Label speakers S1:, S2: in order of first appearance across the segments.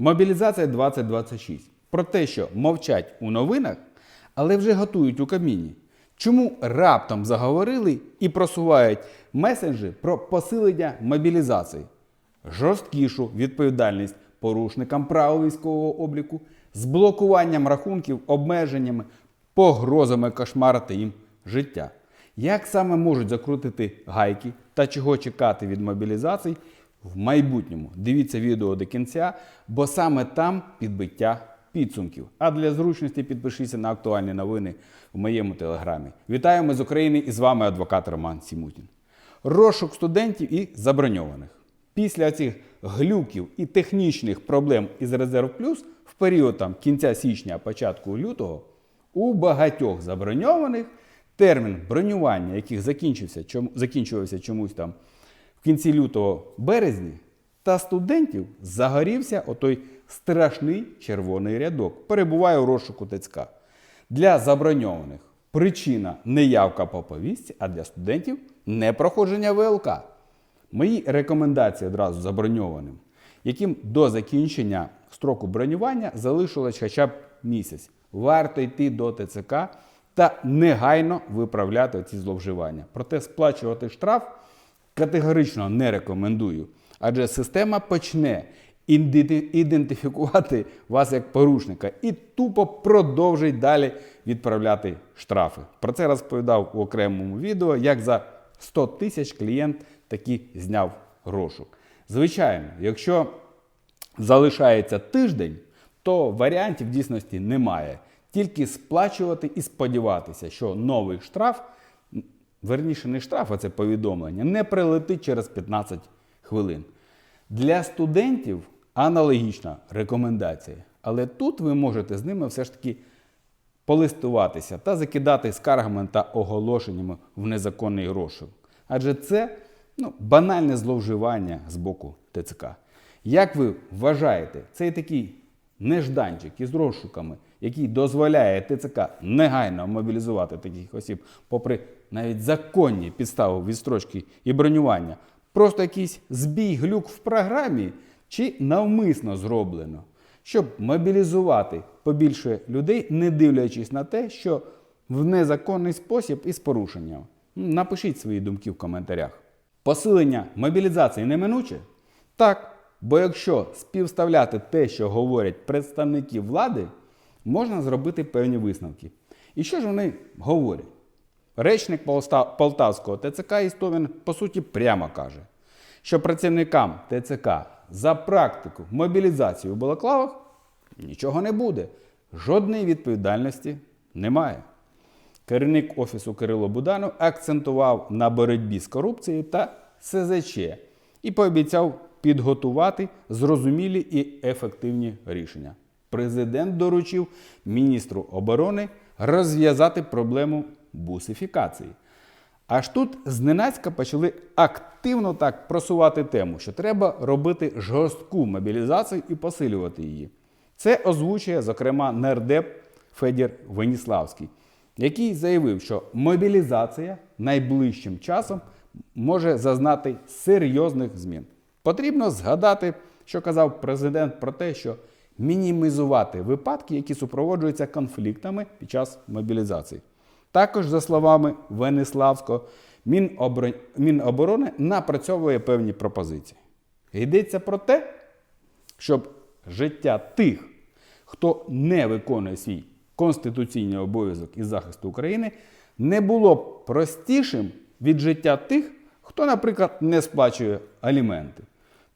S1: Мобілізація 2026. Про те, що мовчать у новинах, але вже готують у каміні. Чому раптом заговорили і просувають месенджі про посилення мобілізації? Жорсткішу відповідальність порушникам правил військового обліку з блокуванням рахунків, обмеженнями, погрозами кошмарити їм життя. Як саме можуть закрутити гайки та чого чекати від мобілізацій в майбутньому? Дивіться відео до кінця, бо саме там підбиття підсумків. А для зручності підпишіться на актуальні новини в моєму телеграмі. Вітаємо з України і з вами адвокат Роман Сімутін. Розшук студентів і заброньованих. Після цих глюків і технічних проблем із Резерв Плюс в період там, кінця січня, початку лютого у багатьох заброньованих термін бронювання, яких закінчився, чому, закінчувався чомусь там в кінці лютого березні, та студентів загорівся отой страшний червоний рядок. Перебуває у розшуку ТЦК. Для заброньованих причина не явка по повістці, а для студентів непроходження ВЛК. Мої рекомендації одразу заброньованим, яким до закінчення строку бронювання залишилось хоча б місяць. Варто йти до ТЦК та негайно виправляти ці зловживання. Проте сплачувати штраф категорично не рекомендую, адже система почне ідентифікувати вас як порушника і тупо продовжить далі відправляти штрафи. Про це розповідав у окремому відео, як за 100 тисяч клієнт таки зняв розшук. Звичайно, якщо залишається тиждень, то варіантів дійсності немає. Тільки сплачувати і сподіватися, що новий штраф, верніше не штраф, а це повідомлення, не прилетить через 15 хвилин. Для студентів аналогічна рекомендація. Але тут ви можете з ними все ж таки полистуватися та закидати скаргами та оголошеннями в незаконний розшук. Адже це ну, банальне зловживання з боку ТЦК. Як ви вважаєте, цей такий нежданчик із розшуками, який дозволяє ТЦК негайно мобілізувати таких осіб, попри навіть законні підстави відстрочки і бронювання, просто якийсь збій глюк в програмі чи навмисно зроблено, щоб мобілізувати побільше людей, не дивлячись на те, що в незаконний спосіб і з порушенням. Напишіть свої думки в коментарях. Посилення мобілізації неминуче? Так. Бо якщо співставляти те, що говорять представники влади, можна зробити певні висновки. І що ж вони говорять? Речник Полтавського ТЦК Істовін по суті прямо каже, що працівникам ТЦК за практику мобілізації у балаклавах нічого не буде, жодної відповідальності немає. Керівник офісу Кирило Буданов акцентував на боротьбі з корупцією та СЗЧ і пообіцяв підготувати зрозумілі і ефективні рішення. Президент доручив міністру оборони розв'язати проблему бусифікації. Аж тут зненацька почали активно так просувати тему, що треба робити жорстку мобілізацію і посилювати її. Це озвучує, зокрема, нардеп Федір Веніславський, який заявив, що мобілізація найближчим часом може зазнати серйозних змін. Потрібно згадати, що казав президент про те, що мінімізувати випадки, які супроводжуються конфліктами під час мобілізації. Також, за словами Венеславського, Міноборони напрацьовує певні пропозиції. Йдеться про те, щоб життя тих, хто не виконує свій конституційний обов'язок із захисту України, не було простішим від життя тих, хто, наприклад, не сплачує аліменти.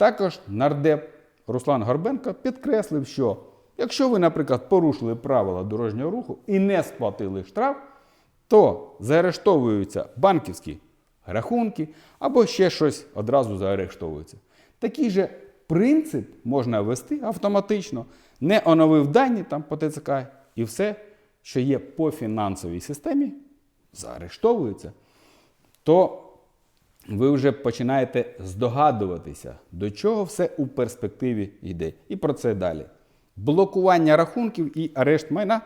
S1: Також нардеп Руслан Горбенко підкреслив, що якщо ви, наприклад, порушили правила дорожнього руху і не сплатили штраф, то заарештовуються банківські рахунки або ще щось одразу заарештовується. Такий же принцип можна ввести автоматично, не оновив дані там по ТЦК, і все, що є по фінансовій системі, заарештовується. То ви вже починаєте здогадуватися, до чого все у перспективі йде. І про це далі. Блокування рахунків і арешт майна.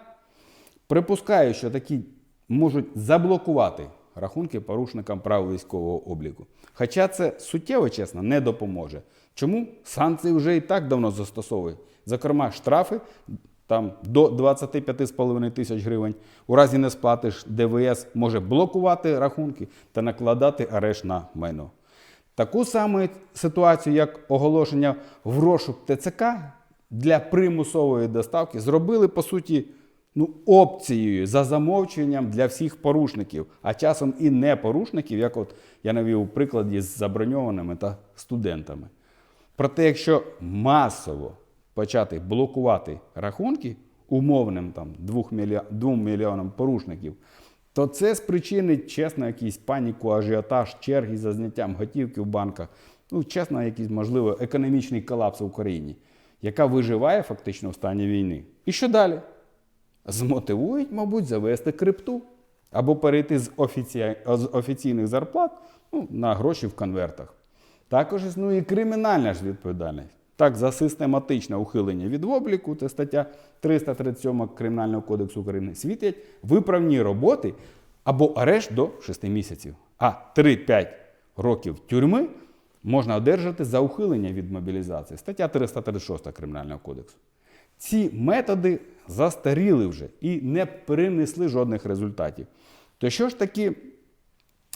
S1: Припускаю, що такі можуть заблокувати рахунки порушникам прав військового обліку. Хоча це суттєво, чесно, не допоможе. Чому? Санкції вже і так давно застосовують. Зокрема, штрафи там до 25,5 тисяч гривень. У разі не сплатиш ДВС може блокувати рахунки та накладати арешт на майно. Таку саму ситуацію, як оголошення в розшук ТЦК для примусової доставки, зробили по суті ну, опцією за замовчуванням для всіх порушників, а часом і не порушників, як от я навів у прикладі з заброньованими та студентами. Проте, якщо масово почати блокувати рахунки умовним там 2 мільйонам, 2 мільйонам порушників, то це спричинить чесно якийсь паніку, ажіотаж, черги за зняттям готівки в банках. Ну, чесно, якийсь, можливо, економічний колапс в Україні, яка виживає фактично в стані війни. І що далі? Змотивують, мабуть, завести крипту або перейти з, офіці... з офіційних зарплат ну, на гроші в конвертах. Також існує кримінальна ж відповідальність. Так, за систематичне ухилення від обліку, це стаття 337 Кримінального кодексу України, світять виправні роботи або арешт до 6 місяців. А 3-5 років тюрми можна одержати за ухилення від мобілізації. Стаття 336 Кримінального кодексу. Ці методи застаріли вже і не принесли жодних результатів. То що ж таки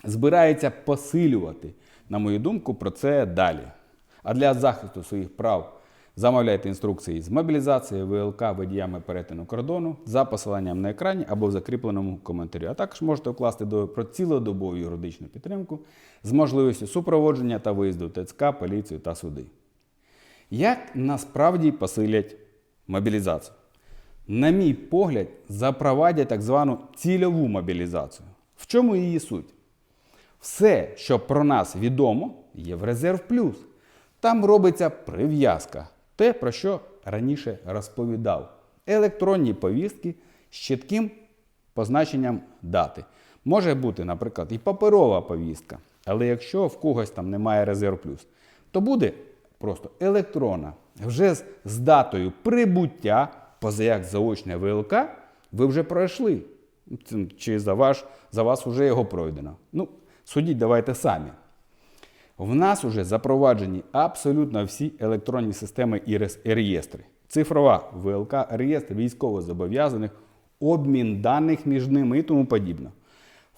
S1: збирається посилювати, на мою думку, про це далі? А для захисту своїх прав замовляйте інструкції з мобілізації ВЛК водіями перетину кордону за посиланням на екрані або в закріпленому коментарі. А також можете вкласти до про цілодобову юридичну підтримку з можливістю супроводження та виїзду ТЦК, поліцію та суди. Як насправді посилять мобілізацію? На мій погляд, запровадять так звану цільову мобілізацію. В чому її суть? Все, що про нас відомо, є в резерв плюс. Там робиться прив'язка, те, про що раніше розповідав. Електронні повістки з чітким позначенням дати. Може бути, наприклад, і паперова повістка, але якщо в когось там немає резерв плюс, то буде просто електронна. Вже з, з датою прибуття, поза як заочне ВЛК, ви вже пройшли. Чи за, ваш, за вас вже його пройдено. Ну, судіть давайте самі. В нас вже запроваджені абсолютно всі електронні системи і реєстри. Цифрова ВЛК, реєстр військовозобов'язаних, обмін даних між ними і тому подібне.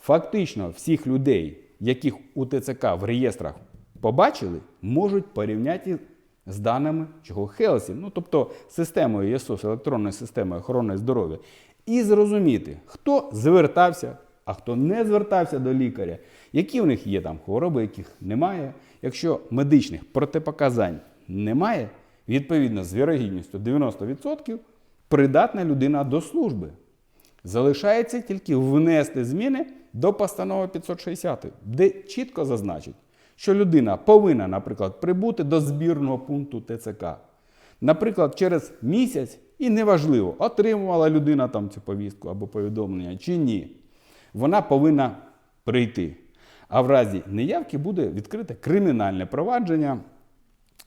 S1: Фактично, всіх людей, яких у ТЦК в реєстрах побачили, можуть порівняти з даними чого Хелсі, ну тобто системою ЄСОС, електронною системою охорони здоров'я, і зрозуміти, хто звертався, а хто не звертався до лікаря, які в них є там хвороби, яких немає. Якщо медичних протипоказань немає, відповідно з вірогідністю 90% придатна людина до служби. Залишається тільки внести зміни до постанови 560, де чітко зазначить, що людина повинна, наприклад, прибути до збірного пункту ТЦК. Наприклад, через місяць, і неважливо, отримувала людина там цю повістку або повідомлення чи ні. Вона повинна прийти. А в разі неявки буде відкрите кримінальне провадження,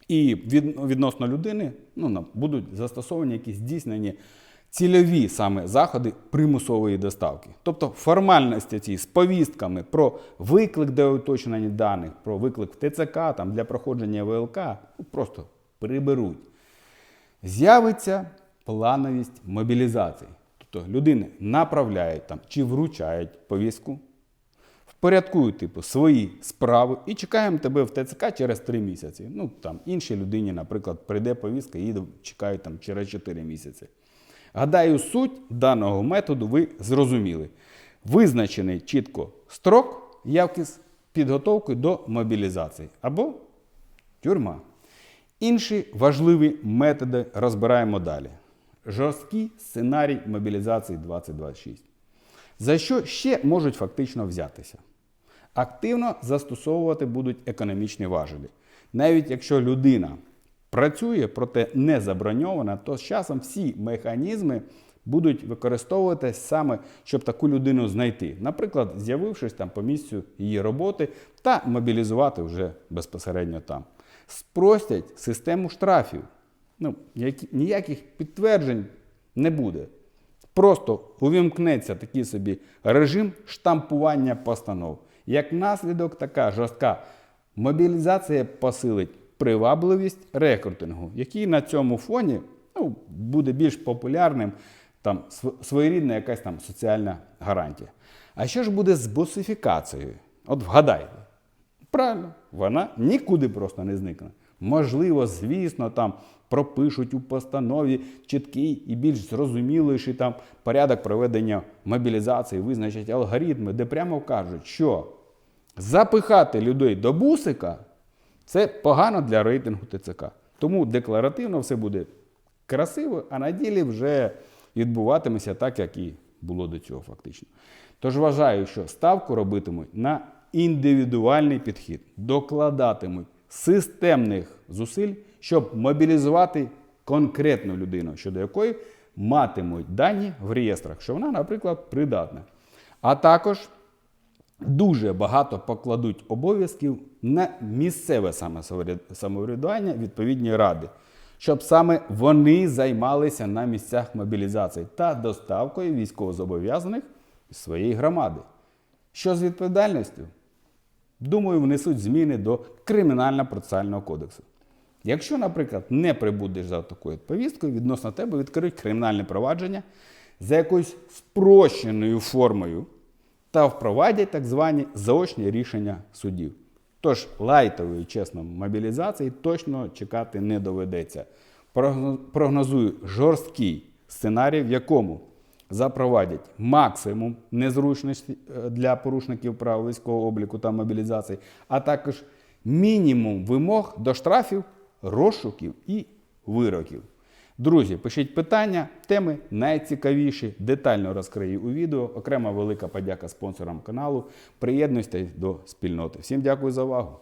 S1: і відносно людини ну, будуть застосовані якісь здійснені цільові саме заходи примусової доставки. Тобто формальності ці з повістками про виклик до уточнення даних, про виклик в ТЦК там, для проходження ВЛК ну, просто приберуть. З'явиться плановість мобілізації. Тобто людини направляють там чи вручають повістку, впорядкують типу, свої справи і чекаємо тебе в ТЦК через 3 місяці. Ну там іншій людині, наприклад, прийде повістка і чекають там через 4 місяці. Гадаю, суть даного методу ви зрозуміли. Визначений чітко строк явки з підготовкою до мобілізації або тюрма. Інші важливі методи розбираємо далі. Жорсткий сценарій мобілізації 2026. За що ще можуть фактично взятися? Активно застосовувати будуть економічні важелі. Навіть якщо людина працює, проте не заброньована, то з часом всі механізми будуть використовуватись саме, щоб таку людину знайти. Наприклад, з'явившись там по місцю її роботи та мобілізувати вже безпосередньо там. Спростять систему штрафів. Ну, ніяких підтверджень не буде. Просто увімкнеться такий собі режим штампування постанов. Як наслідок, така жорстка мобілізація посилить привабливість рекрутингу, який на цьому фоні ну, буде більш популярним, там своєрідна якась там соціальна гарантія. А що ж буде з босифікацією? От вгадайте. Правильно, вона нікуди просто не зникне. Можливо, звісно, там пропишуть у постанові чіткий і більш зрозуміліший там порядок проведення мобілізації, визначать алгоритми, де прямо кажуть, що запихати людей до бусика це погано для рейтингу ТЦК. Тому декларативно все буде красиво, а на ділі вже відбуватиметься так, як і було до цього фактично. Тож вважаю, що ставку робитимуть на індивідуальний підхід, докладатимуть системних зусиль, щоб мобілізувати конкретну людину, щодо якої матимуть дані в реєстрах, що вона, наприклад, придатна. А також дуже багато покладуть обов'язків на місцеве самоврядування відповідні ради, щоб саме вони займалися на місцях мобілізації та доставкою військовозобов'язаних своєї громади. Що з відповідальністю? Думаю, внесуть зміни до Кримінально-процесуального кодексу. Якщо, наприклад, не прибудеш за такою повісткою, відносно тебе відкриють кримінальне провадження за якоюсь спрощеною формою та впровадять так звані заочні рішення судів. Тож лайтової, чесно, мобілізації точно чекати не доведеться. Прогнозую жорсткий сценарій, в якому запровадять максимум незручності е, для порушників прав військового обліку та мобілізації, а також мінімум вимог до штрафів, розшуків і вироків. Друзі, пишіть питання, теми найцікавіші, детально розкрию у відео. Окрема велика подяка спонсорам каналу. Приєднуйтесь до спільноти. Всім дякую за увагу.